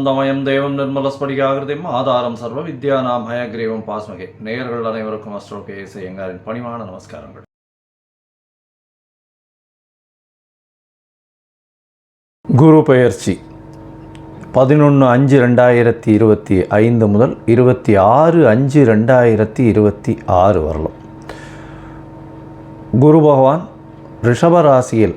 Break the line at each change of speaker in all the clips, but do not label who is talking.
ஆனந்தமயம் தேவம் நிர்மலஸ்படிகாகிருதிம் ஆதாரம் சர்வ வித்யா நாம் ஹயக்ரீவம் பாஸ்மகே. நேயர்கள் அனைவருக்கும் அஸ்ட்ரோ கே எஸ் ஐயங்காரின் பணிவான நமஸ்காரங்கள். குரு பெயர்ச்சி. பதினொன்று அஞ்சு ரெண்டாயிரத்தி இருபத்தி ஐந்து முதல் இருபத்தி ஆறு அஞ்சு ரெண்டாயிரத்தி இருபத்தி ஆறு வரலாம். குரு பகவான் ரிஷபராசியில்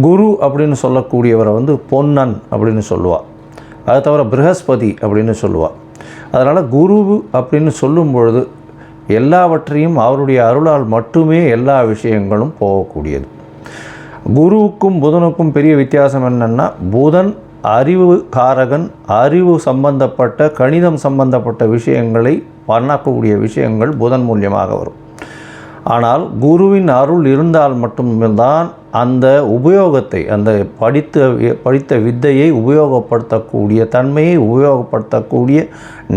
குரு அப்படின்னு சொல்லக்கூடியவரை வந்து பொன்னன் அப்படின்னு சொல்லுவாள் அது தவிர ப்ரஹஸ்பதி அப்படின்னு சொல்லுவாள் அதனால் குரு அப்படின்னு சொல்லும் பொழுது எல்லாவற்றையும் அவருடைய அருளால் மட்டுமே எல்லா விஷயங்களும் போகக்கூடியது. குருவுக்கும் புதனுக்கும் பெரிய வித்தியாசம் என்னென்னா புதன் அறிவு காரகன் அறிவு சம்பந்தப்பட்ட கணிதம் சம்பந்தப்பட்ட விஷயங்களை பண்ணக்கூடிய விஷயங்கள் புதன் மூலியமாக வரும். ஆனால் குருவின் அருள் இருந்தால் மட்டும்தான் அந்த உபயோகத்தை அந்த படித்த படித்த வித்தையை உபயோகப்படுத்தக்கூடிய தன்மையை உபயோகப்படுத்தக்கூடிய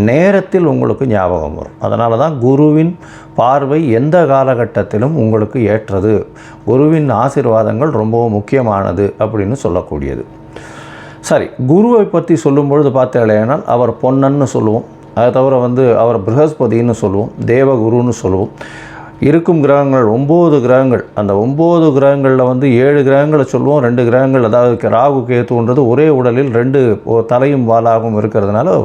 நேரத்தில் உங்களுக்கு ஞாபகம் வரும். அதனால தான் குருவின் பார்வை எந்த காலகட்டத்திலும் உங்களுக்கு ஏற்றது. குருவின் ஆசிர்வாதங்கள் ரொம்பவும் முக்கியமானது அப்படின்னு சொல்லக்கூடியது. சரி குருவை பற்றி சொல்லும் பொழுது பார்த்தேனால் அவர் பொன்னன்னு சொல்லுவோம். அதை தவிர வந்து அவர் ப்ரஹஸ்பதின்னு சொல்லுவோம் தேவகுருன்னு சொல்லுவோம். இருக்கும் கிரகங்கள் ஒம்பது கிரகங்கள். அந்த ஒம்பது கிரகங்களில் வந்து ஏழு கிரகங்களை சொல்லுவோம் ரெண்டு கிரகங்கள் அதாவது ராகு கேத்துன்றது ஒரே உடலில் ரெண்டு தலையும் வாலாகவும் இருக்கிறதுனால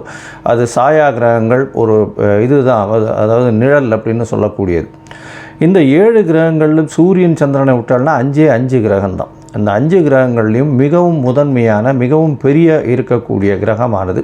அது சாயா கிரகங்கள் ஒரு இதுதான் அதாவது நிழல் அப்படின்னு சொல்லக்கூடியது. இந்த ஏழு கிரகங்களிலும் சூரியன் சந்திரனை விட்டால்னா அஞ்சே அஞ்சு கிரகம்தான். அந்த அஞ்சு கிரகங்கள்லையும் மிகவும் முதன்மையான மிகவும் பெரிய இருக்கக்கூடிய கிரகமானது.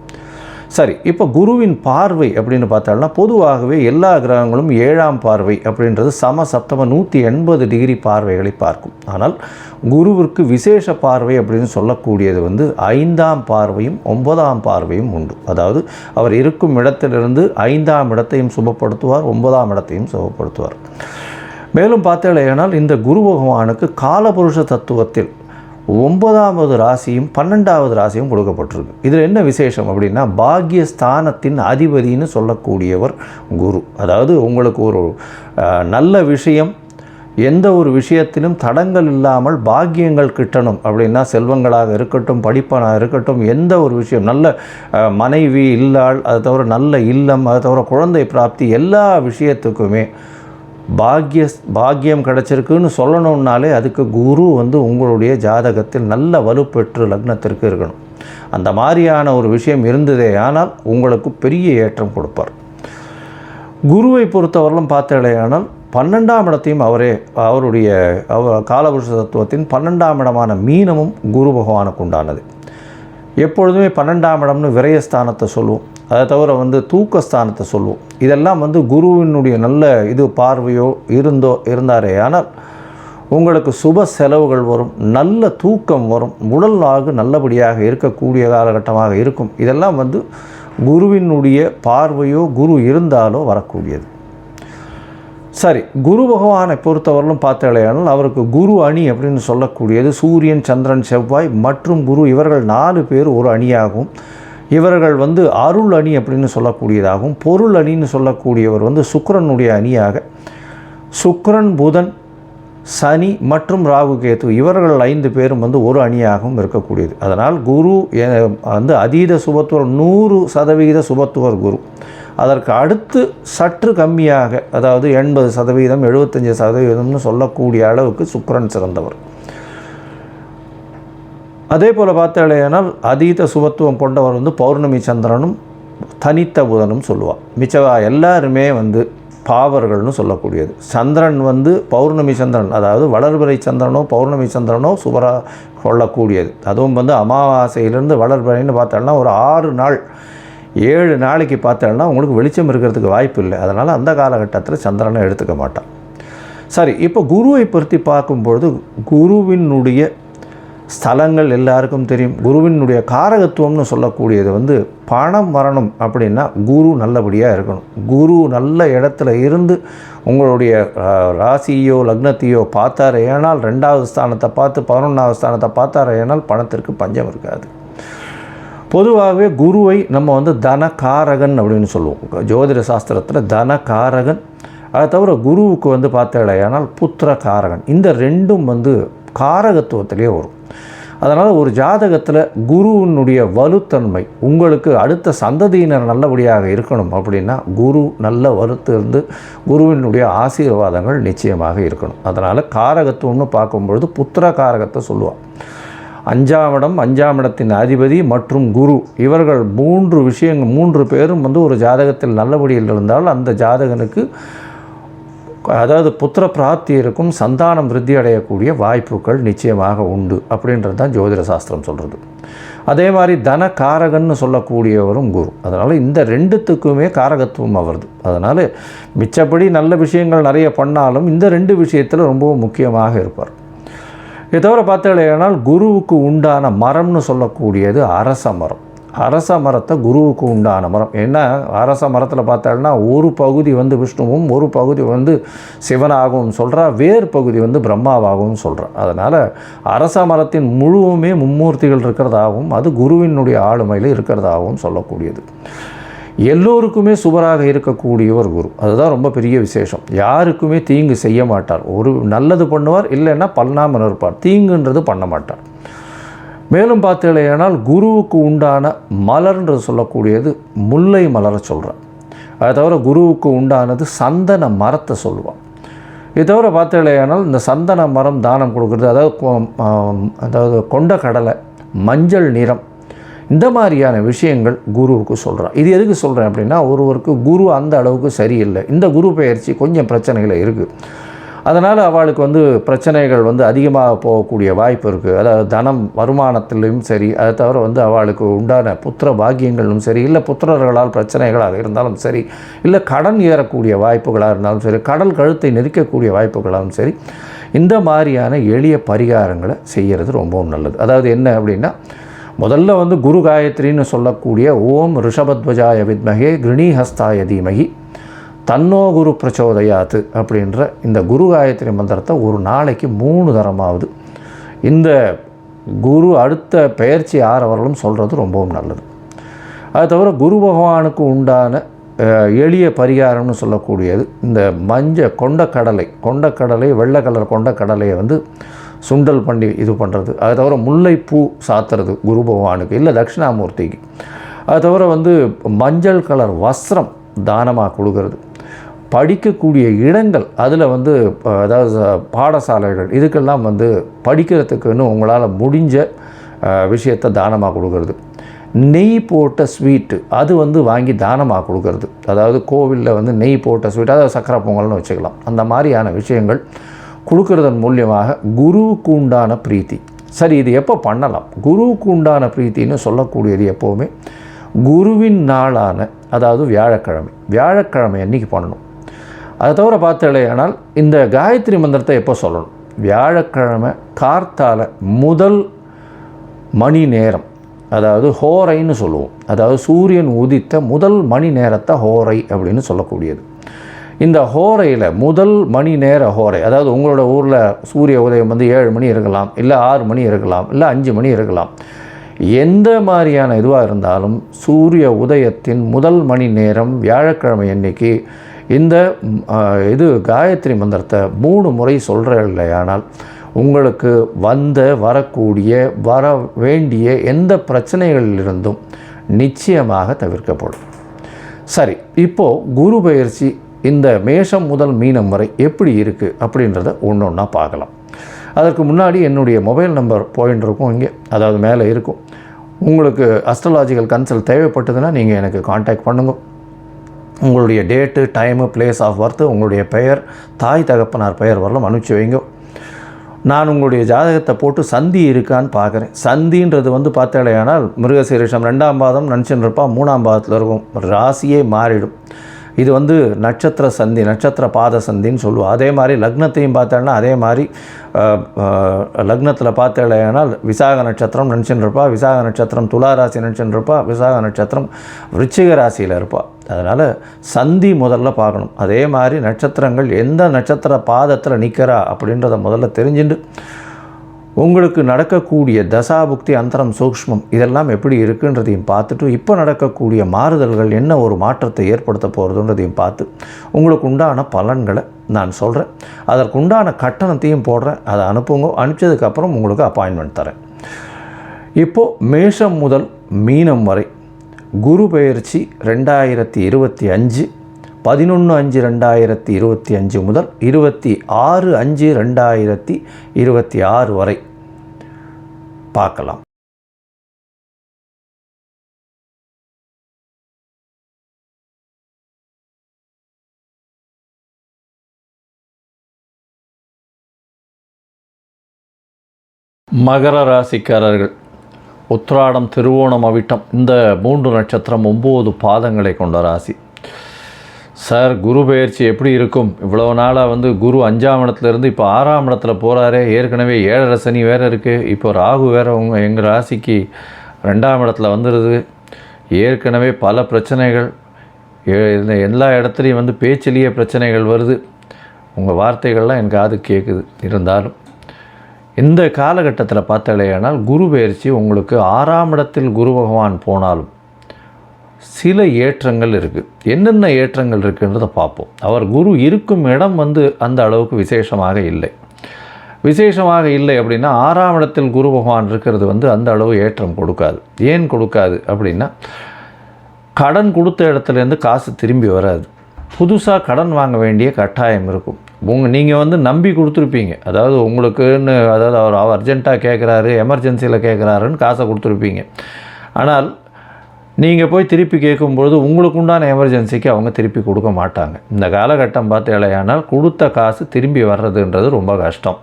சரி இப்போ குருவின் பார்வை அப்படின்னு பார்த்தோம்னா பொதுவாகவே எல்லா கிரகங்களும் ஏழாம் பார்வை அப்படின்றது சம சப்தம நூற்றி எண்பது டிகிரி பார்வைகளை பார்க்கும். ஆனால் குருவிற்கு விசேஷ பார்வை அப்படின்னு சொல்லக்கூடியது வந்து ஐந்தாம் பார்வையும் ஒன்பதாம் பார்வையும் உண்டு. அதாவது அவர் இருக்கும் இடத்திலிருந்து ஐந்தாம் இடத்தையும் சுபப்படுத்துவார் ஒன்பதாம் இடத்தையும் சுபப்படுத்துவார். மேலும் பார்த்தேனால் இந்த குரு பகவானுக்கு காலபுருஷ தத்துவத்தில் ஒன்பதாவது ராசியும் பன்னெண்டாவது ராசியும் கொடுக்கப்பட்டிருக்கு. இதில் என்ன விசேஷம் அப்படின்னா பாக்யஸ்தானத்தின் அதிபதின்னு சொல்லக்கூடியவர் குரு. அதாவது உங்களுக்கு ஒரு நல்ல விஷயம் எந்த ஒரு விஷயத்திலும் தடங்கள் இல்லாமல் பாக்கியங்கள் கிட்டணும் அப்படின்னா செல்வங்களாக இருக்கட்டும் படிப்பனாக இருக்கட்டும் எந்த ஒரு விஷயம் நல்ல மனைவி இல்லாள் அது தவிர நல்ல இல்லம் அது தவிர குழந்தை பிராப்தி எல்லா விஷயத்துக்குமே பாக்கிய பாக்கியம் கிடச்சிருக்குன்னு சொல்லணும்னாலே அதுக்கு குரு வந்து உங்களுடைய ஜாதகத்தில் நல்ல வலுப்பெற்று லக்னத்திற்கு இருக்கணும். அந்த மாதிரியான ஒரு விஷயம் இருந்ததே ஆனால் உங்களுக்கு பெரிய ஏற்றம் கொடுப்பார். குருவை பொறுத்தவரையிலும் பார்த்தாலேயானால் பன்னெண்டாம் இடத்தையும் அவரே அவருடைய அவர் காலபுருஷ தத்துவத்தின் பன்னெண்டாம் இடமான மீனமும் குரு பகவானுக்கு உண்டானது. எப்பொழுதுமே பன்னெண்டாம் இடம்னு விரயஸ்தானத்தை சொல்லுவோம். அதை தவிர வந்து தூக்கஸ்தானத்தை சொல்லுவோம் இதெல்லாம் வந்து குருவினுடைய நல்ல இது பார்வையோ இருந்தோ இருந்தாரே. ஆனால் உங்களுக்கு சுப செலவுகள் வரும் நல்ல தூக்கம் வரும் உடல் ஆகு நல்லபடியாக இருக்கக்கூடிய காலகட்டமாக இருக்கும். இதெல்லாம் வந்து குருவினுடைய பார்வையோ குரு இருந்தாலோ வரக்கூடியது. சரி குரு பகவானை பொறுத்தவரையிலும் பார்த்தாலேயானால் அவருக்கு குரு அணி அப்படின்னு சொல்லக்கூடியது சூரியன் சந்திரன் செவ்வாய் மற்றும் குரு இவர்கள் நாலு பேர் ஒரு அணியாகும். இவர்கள் வந்து அருள் அணி அப்படின்னு சொல்லக்கூடியதாகவும் பொருள் அணின்னு சொல்லக்கூடியவர் வந்து சுக்கரனுடைய அணியாக சுக்கரன் புதன் சனி மற்றும் ராகு கேத்து இவர்கள் ஐந்து பேரும் வந்து ஒரு அணியாகவும் இருக்கக்கூடியது. அதனால் குரு எ- வந்து அதீத சுபத்துவர் நூறு சதவிகித சுபத்துவர் குரு. அதற்கு அடுத்து சற்று கம்மியாக அதாவது எண்பது சதவீதம் எழுபத்தஞ்சு சதவீதம்னு சொல்லக்கூடிய அளவுக்கு சுக்கரன் சிறந்தவர். அதே போல் பார்த்தாலேயானால் அதீத சுபத்துவம் கொண்டவர் வந்து பௌர்ணமி சந்திரனும் தனித்த புதனும் சொல்லுவாள் மிச்சவா எல்லாருமே வந்து பாவர்கள்னு சொல்லக்கூடியது. சந்திரன் வந்து பௌர்ணமி சந்திரன் அதாவது வளர்பிறை சந்திரனோ பௌர்ணமி சந்திரனோ சுபரா கொள்ளக்கூடியது. அதுவும் வந்து அமாவாசையிலேருந்து வளர்பிறைன்னு பார்த்தோம்னா ஒரு ஆறு நாள் ஏழு நாளைக்கு பார்த்தோம்னா உங்களுக்கு வெளிச்சம் இருக்கிறதுக்கு வாய்ப்பு இல்லை. அதனால் அந்த காலகட்டத்தில் சந்திரனை எடுத்துக்க மாட்டான். சரி இப்போ குருவை பற்றி பார்க்கும்பொழுது குருவினுடைய ஸ்தலங்கள் எல்லாருக்கும் தெரியும். குருவினுடைய காரகத்துவம்னு சொல்லக்கூடியது வந்து பணம் வரணும் அப்படின்னா குரு நல்லபடியாக இருக்கணும். குரு நல்ல இடத்துல இருந்து உங்களுடைய ராசியோ லக்னத்தையோ பார்த்தாரு ஏனால் ரெண்டாவது ஸ்தானத்தை பார்த்து பதினொன்றாவது ஸ்தானத்தை பார்த்தாரு ஏனால் பணத்திற்கு பஞ்சம் இருக்காது. பொதுவாகவே குருவை நம்ம வந்து தனகாரகன் அப்படின்னு சொல்லுவோம். ஜோதிட சாஸ்திரத்தில் தனகாரகன். அதை தவிர குருவுக்கு வந்து பார்த்தடையானால் புத்திர காரகன் இந்த ரெண்டும் வந்து காரகத்துவத்திலே வரும். அதனால் ஒரு ஜாதகத்தில் குருவினுடைய வலுத்தன்மை உங்களுக்கு அடுத்த சந்ததியினர் நல்லபடியாக இருக்கணும் அப்படின்னா குரு நல்ல வலுத்து இருந்து குருவினுடைய ஆசீர்வாதங்கள் நிச்சயமாக இருக்கணும். அதனால் காரகத்துவம்னு பார்க்கும்பொழுது புத்திர காரகத்தை சொல்லுவாள் அஞ்சாம் இடம் அஞ்சாம் இடத்தின் அதிபதி மற்றும் குரு. இவர்கள் மூன்று விஷயங்கள் மூன்று பேரும் வந்து ஒரு ஜாதகத்தில் நல்லபடியில் இருந்தால் அந்த ஜாதகனுக்கு அதாவது புத்திர பிராப்தி இருக்கும் சந்தானம் விருத்தி அடையக்கூடிய வாய்ப்புகள் நிச்சயமாக உண்டு அப்படின்றது தான் ஜோதிட சாஸ்திரம் சொல்கிறது அதே மாதிரி தன காரகன்னு சொல்லக்கூடியவரும் குரு. அதனால் இந்த ரெண்டுத்துக்குமே காரகத்துவம் வருது அதனால் மிச்சப்படி நல்ல விஷயங்கள் நிறைய பண்ணாலும் இந்த ரெண்டு விஷயத்தில் ரொம்பவும் முக்கியமாக இருப்பார். இதை தவிர பார்த்தீங்கன்னா குருவுக்கு உண்டான மரம்னு சொல்லக்கூடியது அரச மரம். அரச மரத்தை குருவுக்கு உண்டான மரம். ஏன்னா அரச மரத்தில் பார்த்தாங்கன்னா ஒரு பகுதி வந்து விஷ்ணுவும் ஒரு பகுதி வந்து சிவனாகவும் சொல்கிறா வேறு பகுதி வந்து பிரம்மாவாகவும் சொல்கிறா அதனால் அரச மரத்தின் முழுவுமே மும்மூர்த்திகள் இருக்கிறதாகவும் அது குருவினுடைய ஆளுமையில் இருக்கிறதாகவும் சொல்லக்கூடியது. எல்லோருக்குமே சுபராக இருக்கக்கூடியவர் குரு. அதுதான் ரொம்ப பெரிய விசேஷம். யாருக்குமே தீங்கு செய்ய மாட்டார். ஒரு நல்லது பண்ணுவார் இல்லைன்னா பல்லாமல் இருப்பார் தீங்குன்றது பண்ண மாட்டார். மேலும் பார்த்தீங்களேனால் குருவுக்கு உண்டான மலர்ன்றது சொல்லக்கூடியது முல்லை மலரை சொல்கிறான் அதை தவிர குருவுக்கு உண்டானது சந்தன மரத்தை சொல்லுவான் இது தவிர பார்த்தீங்களேனால் இந்த சந்தன மரம் தானம் கொடுக்குறது அதாவது கொ- அதாவது கொண்ட கடலை மஞ்சள் நிறம் இந்த மாதிரியான விஷயங்கள் குருவுக்கு சொல்கிறான் இது எதுக்கு சொல்கிறேன் அப்படின்னா ஒருவருக்கு குரு அந்த அளவுக்கு சரியில்லை. இந்த குரு பயிற்சி கொஞ்சம் பிரச்சனைகள் இருக்குது அதனால் அவளுக்கு வந்து பிரச்சனைகள் வந்து அதிகமாக போகக்கூடிய வாய்ப்பு இருக்குது அதாவது தனம் வருமானத்திலும் சரி அதை தவிர வந்து அவளுக்கு உண்டான புத்திர பாக்கியங்களும் சரி இல்லை புத்திரர்களால் பிரச்சனைகளாக இருந்தாலும் சரி இல்லை கடன் ஏறக்கூடிய வாய்ப்புகளாக இருந்தாலும் சரி கடல் கழுத்தை நெரிக்கக்கூடிய வாய்ப்புகளாகவும் சரி இந்த மாதிரியான எளிய பரிகாரங்களை செய்கிறது ரொம்பவும் நல்லது. அதாவது என்ன அப்படின்னா முதல்ல வந்து குரு காயத்ரின்னு சொல்லக்கூடிய ஓம் ரிஷபத்வஜாய வித்மகே கிருணீஹஸ்தாய தீமகி தன்னோ குரு பிரச்சோதயாத்து அப்படின்ற இந்த குரு காயத்ரி மந்திரத்தை ஒரு நாளைக்கு மூணு தரமாவது. இந்த குரு அடுத்த பெயர்ச்சி ஆறவர்களும் சொல்கிறது ரொம்பவும் நல்லது. அது தவிர குரு பகவானுக்கு உண்டான எளிய பரிகாரம்னு சொல்லக்கூடியது இந்த மஞ்ச கொண்டக்கடலை கொண்டக்கடலை வெள்ளை கலர் கொண்டக்கடலையை வந்து சுண்டல் பண்ணி இது பண்ணுறது அது தவிர முல்லைப்பூ சாத்துறது குரு பகவானுக்கு இல்லை தட்சிணாமூர்த்திக்கு. அது தவிர வந்து மஞ்சள் கலர் வஸ்திரம் தானமாக கொடுக்கறது. படிக்கக்கூடிய இடங்கள் அதில் வந்து அதாவது பாடசாலைகள் இதுக்கெல்லாம் வந்து படிக்கிறதுக்குன்னு உங்களால் முடிஞ்ச விஷயத்தை தானமாக கொடுக்கறது. நெய் போட்ட ஸ்வீட்டு அது வந்து வாங்கி தானமாக கொடுக்கறது. அதாவது கோவிலில் வந்து நெய் போட்ட ஸ்வீட் அதாவது சக்கரை பொங்கல்னு வச்சுக்கலாம். அந்த மாதிரியான விஷயங்கள் கொடுக்கறதன் மூலியமாக குருவுக்கு உண்டான பிரீத்தி. சரி இது எப்போ பண்ணலாம்? குருவுக்கு உண்டான பிரீத்தின்னு சொல்லக்கூடியது எப்போவுமே குருவின் நாளான அதாவது வியாழக்கிழமை. வியாழக்கிழமை அன்னைக்கு பண்ணணும். அதை தவிர பார்த்தலையானால் இந்த காயத்ரி மந்திரத்தை எப்போ சொல்லணும்? வியாழக்கிழமை கார்த்தால முதல் மணி நேரம். அதாவது ஹோரைன்னு சொல்லுவோம். அதாவது சூரியன் உதித்த முதல் மணி நேரத்தை ஹோரை அப்படின்னு சொல்லக்கூடியது. இந்த ஹோரையில் முதல் மணி நேர ஹோரை அதாவது உங்களோட ஊரில் சூரிய உதயம் வந்து ஏழு மணி இருக்கலாம் இல்லை ஆறு மணி இருக்கலாம் இல்லை அஞ்சு மணி இருக்கலாம் எந்த மாதிரியான இதுவாக இருந்தாலும் சூரிய உதயத்தின் முதல் மணி நேரம் வியாழக்கிழமை அன்னைக்கு இந்த இது காயத்ரி மந்திரத்தை மூணு முறை சொல்கிற இல்லையானால் உங்களுக்கு வந்த வரக்கூடிய வர வேண்டிய எந்த பிரச்சனைகளிலிருந்தும் நிச்சயமாக தவிர்க்கப்படும். சரி இப்போது குரு பயிற்சி இந்த மேஷம் முதல் மீனம் வரை எப்படி இருக்குது அப்படின்றத ஒன்று ஒன்றா பார்க்கலாம். அதற்கு முன்னாடி என்னுடைய மொபைல் நம்பர் போயின்னு இருக்கும் இங்கே அதாவது மேலே இருக்கும். உங்களுக்கு அஸ்ட்ரலாஜிக்கல் கன்சல்ட் தேவைப்பட்டதுன்னா நீங்கள் எனக்கு காண்டாக்ட் பண்ணுங்க. உங்களுடைய date time place of birth உங்களுடைய பெயர் தாய் தகப்பனார் பெயர் வரலாம் அனுப்பிச்சு வைங்க. நான் உங்களுடைய ஜாதகத்தை போட்டு சந்தி இருக்கான்னு பார்க்குறேன். சந்தின்றது வந்து பார்த்தாலேயானால் மிருகசீரிஷம் ரெண்டாம் பாதம் நினச்சின்னு இருப்பான் மூணாம் பாதத்தில் இருக்கும். ராசியே மாறிடும். இது வந்து நட்சத்திர சந்தி நட்சத்திர பாத சந்தின்னு சொல்லுவோம். அதே மாதிரி லக்னத்தையும் பார்த்தோன்னா அதே மாதிரி லக்னத்தில் பார்த்தேனால் விசாக நட்சத்திரம் நினச்சின்னு இருப்பா விசாக நட்சத்திரம் துளா ராசி நினச்சின்னு இருப்பா விசாக நட்சத்திரம் விருச்சிக ராசியில் இருப்பாள் அதனால் சந்தி முதல்ல பார்க்கணும். அதே மாதிரி நட்சத்திரங்கள் எந்த நட்சத்திர பாதத்தில் நிற்கிறா அப்படின்றத முதல்ல தெரிஞ்சுட்டு உங்களுக்கு நடக்கக்கூடிய தசாபுக்தி அந்தரம் சூக்ஷ்மம் இதெல்லாம் எப்படி இருக்குன்றதையும் பார்த்துட்டு இப்போ நடக்கக்கூடிய மாறுதல்கள் என்ன ஒரு மாற்றத்தை ஏற்படுத்த போகிறதுன்றதையும் பார்த்து உங்களுக்கு உண்டான பலன்களை நான் சொல்கிறேன் அதற்குண்டான கட்டணத்தையும் போடுறேன். அதை அனுப்புங்க. அனுப்பிச்சதுக்கப்புறம் உங்களுக்கு அப்பாயின்மெண்ட் தரேன். இப்போது மேஷம் முதல் மீனம் வரை குரு பெயர்ச்சி ரெண்டாயிரத்தி இருபத்தி அஞ்சு பதினொன்று அஞ்சு ரெண்டாயிரத்தி இருபத்தி அஞ்சு முதல் இருபத்தி ஆறு அஞ்சு ரெண்டாயிரத்தி இருபத்தி ஆறு வரை பார்க்கலாம். மகர ராசிக்காரர்கள் உத்ராடம் திருவோணம் அவிட்டம். இந்த மூன்று நட்சத்திரம் ஒம்பது பாதங்களை கொண்ட ராசி. சார் குரு பெயர்ச்சி எப்படி இருக்கும்? இவ்வளோ நாளாக வந்து குரு அஞ்சாம் இடத்துலேருந்து இப்போ ஆறாம் இடத்துல போகிறாரே ஏற்கனவே ஏழரை சனி வேறு இருக்குது இப்போ ராகு வேறு உங்கள் எங்கள் ராசிக்கு ரெண்டாம் இடத்துல வந்துடுது ஏற்கனவே பல பிரச்சனைகள். இந்த எல்லா இடத்துலையும் வந்து பேச்சிலேயே பிரச்சனைகள் வருது. உங்கள் வார்த்தைகள்லாம் என் காது கேட்குது இருந்தாலும் இந்த காலகட்டத்தில் பார்த்தாலேயானால் குரு பயிற்சி உங்களுக்கு ஆறாம் இடத்தில் குரு பகவான் போனாலும் சில ஏற்றங்கள் இருக்குது என்னென்ன ஏற்றங்கள் இருக்குன்றதை பார்ப்போம். அவர் குரு இருக்கும் இடம் வந்து அந்த அளவுக்கு விசேஷமாக இல்லை. விசேஷமாக இல்லை அப்படின்னா ஆறாம் இடத்தில் குரு பகவான் இருக்கிறது வந்து அந்த அளவு ஏற்றம் கொடுக்காது. ஏன் கொடுக்காது அப்படின்னா கடன் கொடுத்த இடத்துலேருந்து காசு திரும்பி வராது. புதுசாக கடன் வாங்க வேண்டிய கட்டாயம் இருக்கும். உங்கள் நீங்கள் வந்து நம்பி கொடுத்துருப்பீங்க. அதாவது உங்களுக்குன்னு அதாவது அவர் அவர் அர்ஜென்ட்டாக கேட்குறாரு எமர்ஜென்சியில் கேட்குறாருன்னு காசை கொடுத்துருப்பீங்க. ஆனால் நீங்கள் போய் திருப்பி கேட்கும்பொழுது உங்களுக்கு உண்டான எமர்ஜென்சிக்கு அவங்க திருப்பி கொடுக்க மாட்டாங்க. இந்த காலகட்டம் பார்த்து இல்லையானால் கொடுத்த காசு திரும்பி வர்றதுன்றது ரொம்ப கஷ்டம்.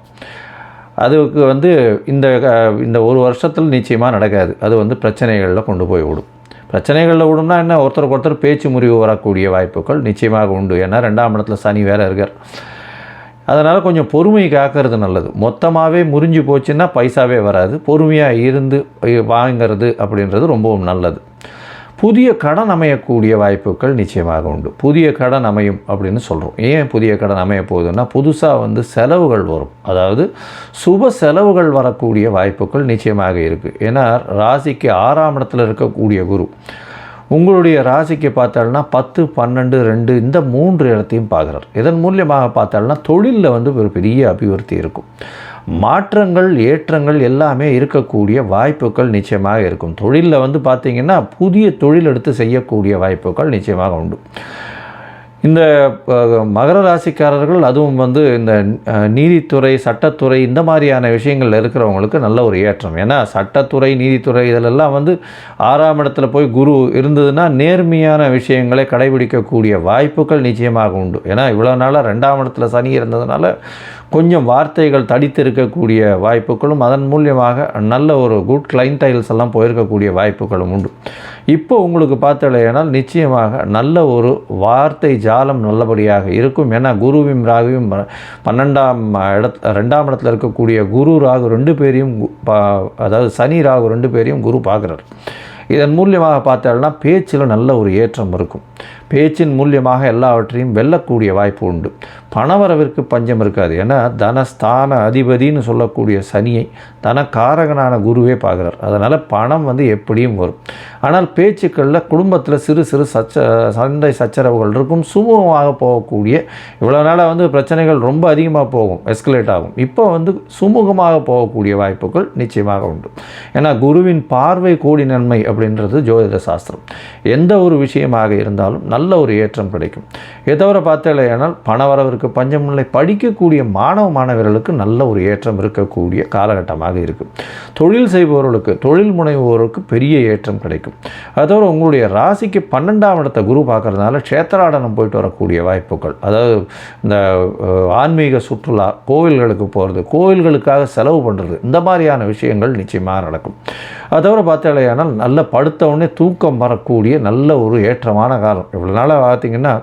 அதுக்கு வந்து இந்த க- இந்த ஒரு வருஷத்தில் நிச்சயமாக நடக்காது. அது வந்து பிரச்சனைகளில் கொண்டு போய் விடும். பிரச்சனைகளில் விடும்னா என்ன? ஒருத்தருக்கு ஒருத்தர் பேச்சு முறிவு வரக்கூடிய வாய்ப்புகள் நிச்சயமாக உண்டு. ஏன்னா ரெண்டாம் இடத்துல சனி வேற இருக்கார். அதனால் கொஞ்சம் பொறுமை காக்கிறது நல்லது. மொத்தமாகவே முறிஞ்சு போச்சுன்னா பைசாவே வராது. பொறுமையாக இருந்து வாங்கிறது அப்படின்றது ரொம்பவும் நல்லது. புதிய கடன் அமையக்கூடிய வாய்ப்புகள் நிச்சயமாக உண்டு. புதிய கடன் அமையும் அப்படின்னு சொல்கிறோம் ஏன் புதிய கடன் அமைய போகுதுன்னா புதுசாக வந்து செலவுகள் வரும். அதாவது சுப செலவுகள் வரக்கூடிய வாய்ப்புகள் நிச்சயமாக இருக்குது ஏன்னா ராசிக்கு ஆறாம் இடத்துல இருக்கக்கூடிய குரு உங்களுடைய ராசிக்கு பார்த்தாள்னா பத்து பன்னெண்டு ரெண்டு இந்த மூன்று இடத்தையும் பார்க்குறார். இதன் மூலியமாக பார்த்தாள்னா தொழிலில் வந்து ஒரு பெரிய அபிவிருத்தி இருக்கும். மாற்றங்கள் ஏற்றங்கள் எல்லாமே இருக்கக்கூடிய வாய்ப்புகள் நிச்சயமாக இருக்கும். தொழிலில் வந்து பார்த்திங்கன்னா புதிய தொழில் எடுத்து செய்யக்கூடிய வாய்ப்புகள் நிச்சயமாக உண்டு. இந்த மகர ராசிக்காரர்கள் அதுவும் வந்து இந்த நீதித்துறை சட்டத்துறை இந்த மாதிரியான விஷயங்களில் இருக்கிறவங்களுக்கு நல்ல ஒரு ஏற்றம். ஏன்னா சட்டத்துறை நீதித்துறை இதிலெல்லாம் வந்து ஆறாம் இடத்துல போய் குரு இருந்ததுன்னா நேர்மையான விஷயங்களை கடைபிடிக்கக்கூடிய வாய்ப்புகள் நிச்சயமாக உண்டு. ஏன்னா இவ்வளோ நாளாக ரெண்டாம் இடத்துல சனி இருந்ததுனால கொஞ்சம் வார்த்தைகள் தடித்து இருக்கக்கூடிய வாய்ப்புகளும் அதன் மூலியமாக நல்ல ஒரு குட் கிளைண்டைல்ஸ் எல்லாம் போயிருக்கக்கூடிய வாய்ப்புகளும் உண்டு. இப்போ உங்களுக்கு பார்த்தலையானால் நிச்சயமாக நல்ல ஒரு வார்த்தை ஜாலம் நல்லபடியாக இருக்கும். ஏன்னா குருவும் ராகுவும் பன்னெண்டாம் இடத்து ரெண்டாம் இடத்துல இருக்கக்கூடிய குரு ராகு ரெண்டு பேரையும் கு- பா- அதாவது சனி ராகு ரெண்டு பேரையும் குரு பார்க்குறார். இதன் மூலியமாக பார்த்தால்னா பேச்சில் நல்ல ஒரு ஏற்றம் இருக்கும். பேச்சின் மூலியமாக எல்லாவற்றையும் வெல்லக்கூடிய வாய்ப்பு உண்டு. பணவரவிற்கு பஞ்சம் இருக்காது. ஏன்னா தனஸ்தான அதிபதின்னு சொல்லக்கூடிய சனியை தனக்காரகனான குருவே பார்க்குறார். அதனால் பணம் வந்து எப்படியும் வரும். ஆனால் பேச்சுக்களில் குடும்பத்தில் சிறு சிறு சச்ச சண்டை சச்சரவுகள் இருக்கும். சுமூகமாக போகக்கூடிய இவ்வளோ நாளாக வந்து பிரச்சனைகள் ரொம்ப அதிகமாக போகும். எஸ்கலேட் ஆகும். இப்போ வந்து சுமூகமாக போகக்கூடிய வாய்ப்புகள் நிச்சயமாக உண்டு. ஏன்னா குருவின் பார்வை கூடி நன்மை அப்படின்றது ஜோதிட சாஸ்திரம். எந்த ஒரு விஷயமாக இருந்தாலும் நல்ல ஒரு ஏற்றம் கிடைக்கும். இதை தவிர பார்த்தலையானால் பணவரவிற்கு பஞ்சமில்லை படிக்கக்கூடிய மாணவ மாணவர்களுக்கு நல்ல ஒரு ஏற்றம் இருக்கக்கூடிய காலகட்டமாக இருக்குது தொழில் செய்பவர்களுக்கு தொழில் முனைவோருக்கு பெரிய ஏற்றம் கிடைக்கும். அதோட தவிர உங்களுடைய ராசிக்கு பன்னெண்டாம் இடத்த குரு பார்க்குறதுனால க்ஷேத்திராடனம் போயிட்டு வரக்கூடிய வாய்ப்புகள் அதாவது இந்த ஆன்மீக சுற்றுலா கோவில்களுக்கு போகிறது கோவில்களுக்காக செலவு பண்ணுறது இந்த மாதிரியான விஷயங்கள் நிச்சயமாக நடக்கும். அதோட தவிர பார்த்தாலேயானால் நல்ல படுத்த உடனே தூக்கம் வரக்கூடிய நல்ல ஒரு ஏற்றமான காலம். அதனால் பார்த்திங்கன்னா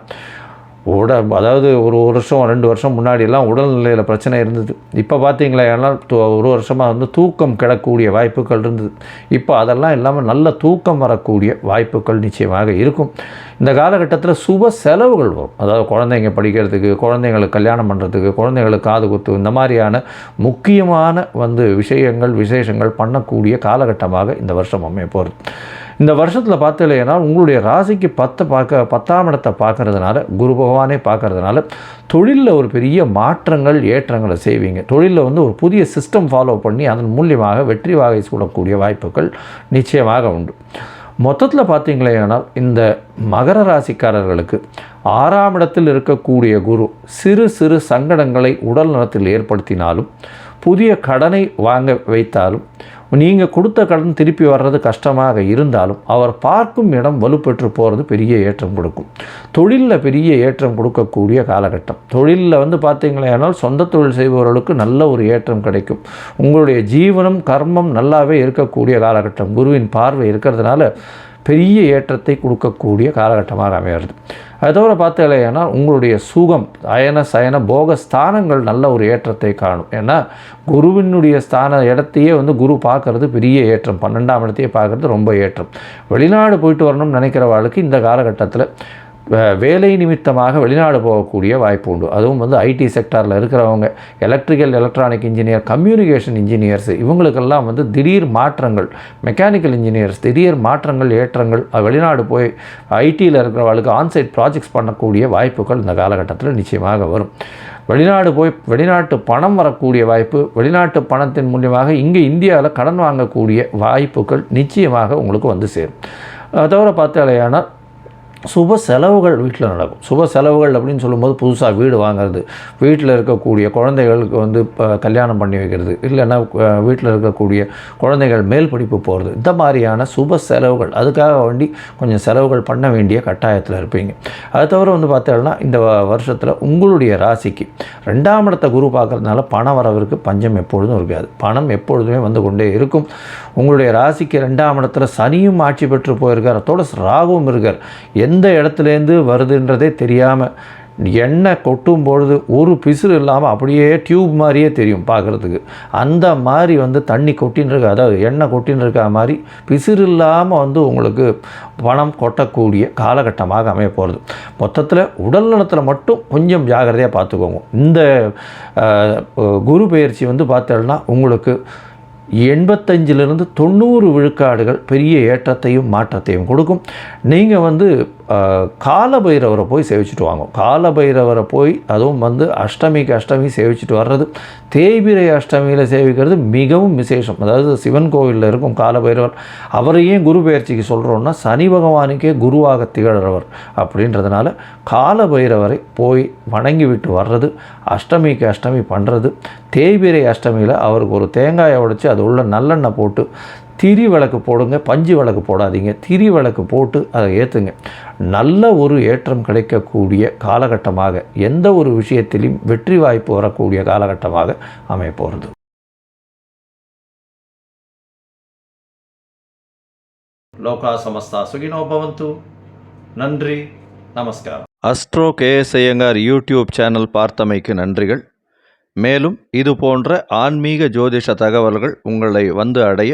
உட அதாவது ஒரு வருஷம் ரெண்டு வருஷம் முன்னாடியெல்லாம் உடல்நிலையில் பிரச்சனை இருந்தது. இப்போ பார்த்தீங்களா ஏன்னால் ஒரு வருஷமாக வந்து தூக்கம் கிடக்கூடிய வாய்ப்புகள் இருந்தது. இப்போ அதெல்லாம் இல்லாமல் நல்ல தூக்கம் வரக்கூடிய வாய்ப்புகள் நிச்சயமாக இருக்கும். இந்த காலகட்டத்தில் சுப செலவுகள் வரும். அதாவது குழந்தைங்க படிக்கிறதுக்கு குழந்தைங்களுக்கு கல்யாணம் பண்ணுறதுக்கு குழந்தைங்களுக்கு காது குத்து இந்த மாதிரியான முக்கியமான வந்து விஷயங்கள் விசேஷங்கள் பண்ணக்கூடிய காலகட்டமாக இந்த வருஷம் அமைய போகிறது இந்த வருஷத்தில் பார்த்தீங்கன்னா உங்களுடைய ராசிக்கு பத்தை பார்க்க பத்தாம் இடத்தை பார்க்கறதுனால குரு பகவானே பார்க்கறதுனால தொழிலில் ஒரு பெரிய மாற்றங்கள் ஏற்றங்களை செய்வீங்க. தொழிலில் வந்து ஒரு புதிய சிஸ்டம் ஃபாலோ பண்ணி அதன் மூலியமாக வெற்றி வாகை சூடக்கூடிய வாய்ப்புகள் நிச்சயமாக உண்டு. மொத்தத்தில் பார்த்தீங்களேனால் இந்த மகர ராசிக்காரர்களுக்கு ஆறாம் இடத்தில் இருக்கக்கூடிய குரு சிறு சிறு சங்கடங்களை உடல் நலத்தில் ஏற்படுத்தினாலும் புதிய கடனை வாங்க வைத்தாலும் நீங்கள் கொடுத்த கடன் திருப்பி வர்றது கஷ்டமாக இருந்தாலும் அவர் பார்க்கும் இடம் வலுப்பெற்று போகிறது பெரிய ஏற்றம் கொடுக்கும். தொழிலில் பெரிய ஏற்றம் கொடுக்கக்கூடிய காலகட்டம். தொழிலில் வந்து பார்த்தீங்களேனால் சொந்த தொழில் செய்பவர்களுக்கு நல்ல ஒரு ஏற்றம் கிடைக்கும். உங்களுடைய ஜீவனம் கர்மம் நல்லாவே இருக்கக்கூடிய காலகட்டம். குருவின் பார்வை இருக்கிறதுனால பெரிய ஏற்றத்தை கொடுக்கக்கூடிய காலகட்டமாக அமைகிறது. அது தவிர பார்த்தீங்கன்னா உங்களுடைய சுகம் அயன சயன போக ஸ்தானங்கள் நல்ல ஒரு ஏற்றத்தை காணும். ஏன்னா குருவினுடைய ஸ்தான இடத்தையே வந்து குரு பார்க்கறது பெரிய ஏற்றம். பன்னெண்டாம் இடத்தையே பார்க்கறது ரொம்ப ஏற்றம். வெளிநாடு போயிட்டு வரணும்னு நினைக்கிறவாளுக்கு இந்த காலகட்டத்தில் வேலை நிமித்தமாக வெளிநாடு போகக்கூடிய வாய்ப்பு உண்டு. அதுவும் வந்து ஐடி செக்டாரில் இருக்கிறவங்க electrical electronic engineer communication engineers இவங்களுக்கெல்லாம் வந்து திடீர் மாற்றங்கள் மெக்கானிக்கல் இன்ஜினியர்ஸ் திடீர் மாற்றங்கள் ஏற்றங்கள் வெளிநாடு போய் ஐடியில் இருக்கிறவங்களுக்கு ஆன்சைட் ப்ராஜெக்ட்ஸ் பண்ணக்கூடிய வாய்ப்புகள் இந்த காலகட்டத்தில் நிச்சயமாக வரும். வெளிநாடு போய் வெளிநாட்டு பணம் வரக்கூடிய வாய்ப்பு வெளிநாட்டு பணத்தின் மூலியமாக இங்கே இந்தியாவில் கடன் வாங்கக்கூடிய வாய்ப்புகள் நிச்சயமாக உங்களுக்கு வந்து சேரும். அதை தவிர பார்த்தாலேயானால் சுப செலவுகள் வீட்டில் நடக்கும். சுப செலவுகள் அப்படின்னு சொல்லும்போது புதுசாக வீடு வாங்குறது. வீட்டில் இருக்கக்கூடிய குழந்தைகளுக்கு வந்து இப்போ கல்யாணம் பண்ணி வைக்கிறது. இல்லைன்னா வீட்டில் இருக்கக்கூடிய குழந்தைகள் மேல் படிப்பு போகிறது இந்த மாதிரியான சுப செலவுகள். அதுக்காக வேண்டி கொஞ்சம் செலவுகள் பண்ண வேண்டிய கட்டாயத்தில் இருப்பீங்க. அது தவிர வந்து பார்த்தோம்னா இந்த வருஷத்தில் உங்களுடைய ராசிக்கு ரெண்டாம் இடத்த குரு பார்க்குறதுனால பண வரவிற்கு பஞ்சம் எப்பொழுதும் இருக்காது. பணம் எப்பொழுதுமே வந்து கொண்டே இருக்கும். உங்களுடைய ராசிக்கு ரெண்டாம் இடத்துல சனியும் ஆட்சி பெற்று போயிருக்கார். அதோட ராகுவும் இருக்கார். எந்த இடத்துலேருந்து வருதுன்றதே தெரியாமல் எண்ணெய் கொட்டும் பொழுது ஒரு பிசுறு இல்லாமல் அப்படியே டியூப் மாதிரியே தெரியும் பார்க்குறதுக்கு. அந்த மாதிரி வந்து தண்ணி கொட்டின்னு இருக்க அதாவது எண்ணெய் கொட்டின்னு இருக்க மாதிரி பிசுறு இல்லாமல் வந்து உங்களுக்கு பணம் கொட்டக்கூடிய காலகட்டமாக அமைய போகிறது மொத்தத்தில் உடல் நலத்தில் மட்டும் கொஞ்சம் ஜாகிரதையாக பார்த்துக்கோங்க. இந்த குரு பயிற்சி வந்து பார்த்தோம்னா உங்களுக்கு எண்பத்தஞ்சிலிருந்து தொண்ணூறு விழுக்காடுகள் பெரிய ஏற்றத்தையும் மாற்றத்தையும் கொடுக்கும். நீங்கள் வந்து காலபைரவரை போய் சேவிச்சுட்டு வாங்க. காலபைரவரை போய் அதுவும் வந்து அஷ்டமிக்கு அஷ்டமி சேவிச்சுட்டு வர்றது தேய்பிரை அஷ்டமியில் சேவிக்கிறது மிகவும் விசேஷம். அதாவது சிவன் கோவிலில் இருக்கும் காலபைரவர் அவரையே குரு பயிற்சிக்கு சொல்கிறோன்னா சனி பகவானுக்கே குருவாக திகழ்கிறவர் அப்படின்றதுனால காலபைரவரை போய் வணங்கி விட்டு வர்றது அஷ்டமிக்கு அஷ்டமி பண்ணுறது தேய்பிரை அஷ்டமியில் அவருக்கு ஒரு தேங்காயை உடைச்சி அது உள்ள நல்லெண்ணெய் போட்டு திரி விளக்கு போடுங்க பஞ்சு விளக்கு போடாதீங்க. திரி விளக்கு போட்டு அதை ஏற்றுங்க நல்ல ஒரு ஏற்றம் கிடைக்கக்கூடிய காலகட்டமாக எந்த ஒரு விஷயத்திலும் வெற்றி வாய்ப்பு வரக்கூடிய காலகட்டமாக அமைய போகிறது லோகா சமஸ்தா சுகினோ பவந்து. நன்றி நமஸ்காரம். Astro KS Iyengar YouTube channel பார்த்தமைக்கு நன்றிகள். மேலும் இது போன்ற ஆன்மீக ஜோதிஷ தகவல்கள் உங்களை வந்து அடைய